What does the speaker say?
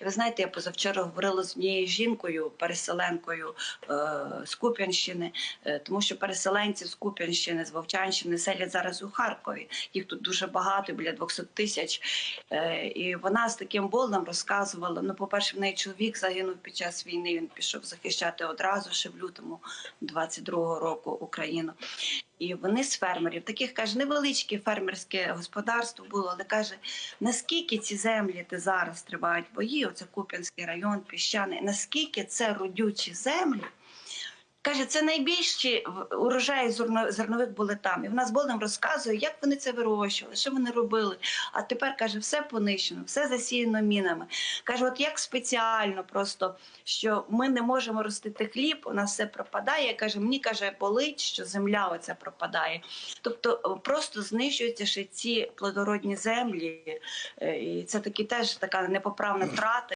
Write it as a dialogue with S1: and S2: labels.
S1: Ви знаєте, я позавчора говорила з однією жінкою, переселенкою е, з Куп'янщини, е, тому що переселенці з Куп'янщини, з Вовчанщини селять зараз у Харкові. Їх тут дуже багато, біля 200 тисяч. Е, і вона з таким болем розказувала. Ну, по-перше, в неї чоловік загинув під час війни. Він пішов захищати одразу ще в лютому 22-го року Україну. І вони з фермерів, таких каже, невеличке фермерське господарство було, але каже, наскільки ці землі, де зараз тривають бої, оце Куп'янський район, піщани, наскільки це родючі землі. Каже, це найбільші урожаї зерно- зернових були там. І вона з болем розказує, як вони це вирощували, що вони робили. А тепер каже, все понищено, все засіяно мінами. Каже, от як спеціально просто, що ми не можемо ростити хліб, у нас все пропадає. Каже, мені каже, болить, що земля оця пропадає. Тобто е, просто знищуються ще ці плодородні землі, Е, і це таки теж така непоправна втрата.